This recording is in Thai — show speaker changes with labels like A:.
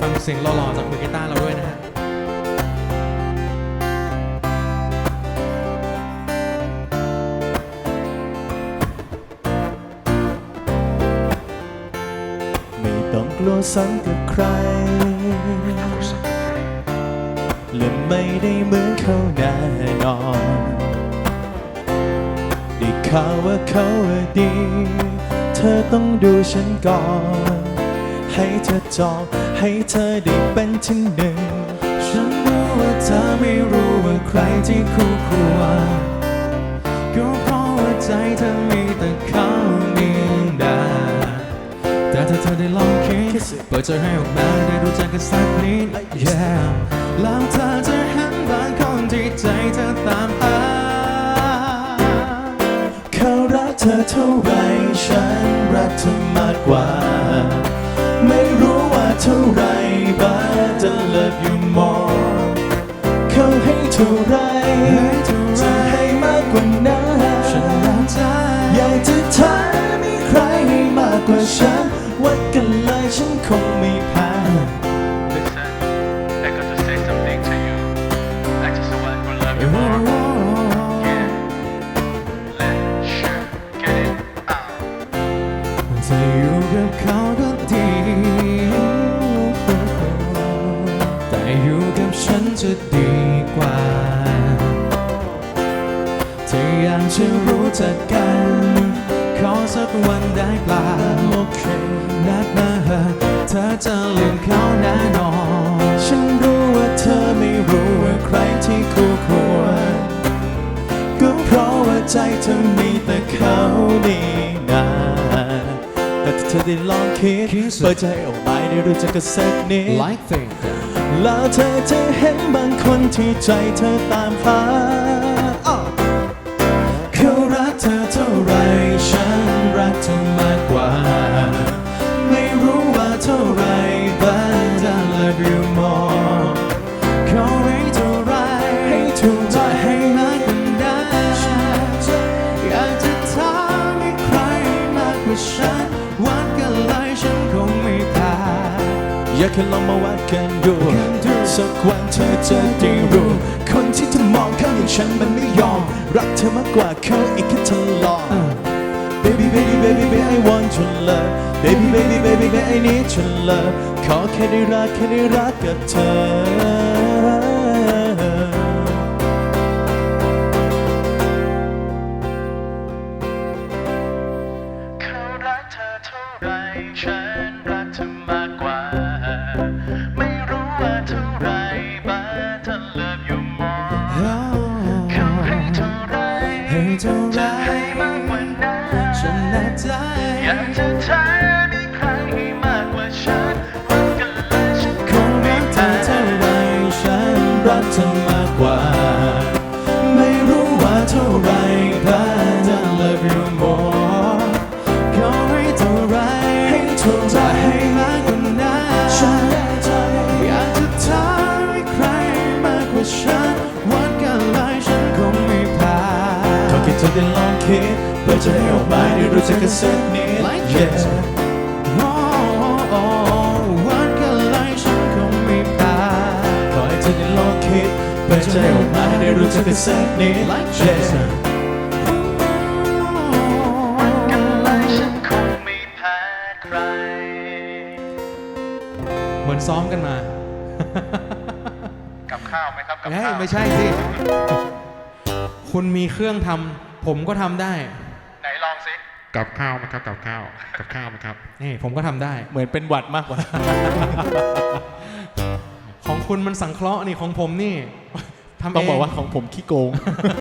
A: ฟังเสียงหล่อๆจากมือกีตาร์เราด้วยนะฮะ
B: ไม่ต้องกลัวซ้ำกับใคร และไม่ได้เหมือนเขาแน่นอนได้ข่าวว่าเขาดี เธอต้องดูฉันก่อน ให้เธอจอง ให้เธอได้เป็นที่หนึ่ง ฉันรู้ว่าเธอไม่รู้ว่าใครที่คู่ควรก็เพราะว่าใจเธอมีแต่เขานี่นาแต่ถ้าเธอได้ลองคิดเปิดใจให้ออกมาได้รู้จักกันสักนิด yeah แล้วเธอจะเห็นบางคนที่ใจเธอตามหาเขารักเธอเท่าไรฉันรักเธอมากกว่า ท่าไรจะให้มากกว่านั้นฉันรักเธออยากจะถามมีใครให้มากกว่าฉัน วัดกันเลยฉันคงไม่แพ้
C: Listen, I got to say something to you. I just want to love you more. Yeah. Let's sure get it out.
B: จะอ กับฉันจะดีกว่า ถ้าอยากจะรู้จักกัน ขอสักวันได้เปล่าโอเคนัดมาเถอะเธอจะลืมเขาแน่นอน ฉันรู้ว่าเธอไม่รู้ว่าใครที่คู่ควร ก็เพราะว่าใจเธอมีแต่เขานี่นาแต่ถ้าเธอได้ลองคิดเปิดใจออกมาได้รู้จักกันสักนิด
A: like thing
B: แล้วเธอจะเห็นบางคนที่ใจเธอตามหา อยากให้ลองมาวัดกันดูสักวันเธอจะได้รู้ คนที่เธอมองเขาอย่างฉันมันไม่ยอม รักเธอมากกว่าเขาอีกแค่ทดลอง Baby baby baby baby I want your love Baby baby baby baby I need your love ขอแค่ได้รักแค่ได้รักกับเธอ
C: เขารักเธอเท่าไรฉัน เท่าไรจะให้มากกว่านั้น
B: ฉันแน่ใจ
C: อยากจะเธอมีใครให้มากกว่าฉันวัดกันเลยฉัน
B: คงรักเธอเท่าไรฉันรักเธอ ขอแค่เธอได้ลองคิดเพื่อจะให้ออกมาได้รู้จักกันสักนิด
A: Like
B: yeah โอ้โอ้วัดกันเลยฉันคงไม่แพ้ขอให้เธอได้ลองคิดเพื่อจะให้ออกมาได้รู้จักกันสักนิด
A: Like
B: yeah
C: กันเลยฉันคงไม่แพ้ใคร
A: เหมือนซ้อมกันมา
C: กับข้าวไหมครับ กับ
A: เฮ้ย
C: ข้าว
A: ไม่ใช่สิ คุณมีเครื่องทำ ผมก็ทำได้
C: ไหนลองสิ
D: กับข้าวไหมครับกับข้าวกับข้าวไหมครับ
A: นี่ผมก็ทำได้
B: เหมือนเป็นหวัดมากกว่า
A: ของคุณมันสังเคราะห์นี่ของผมนี่ทำเอง
B: ต้องบอกว่าของผมขี้โกง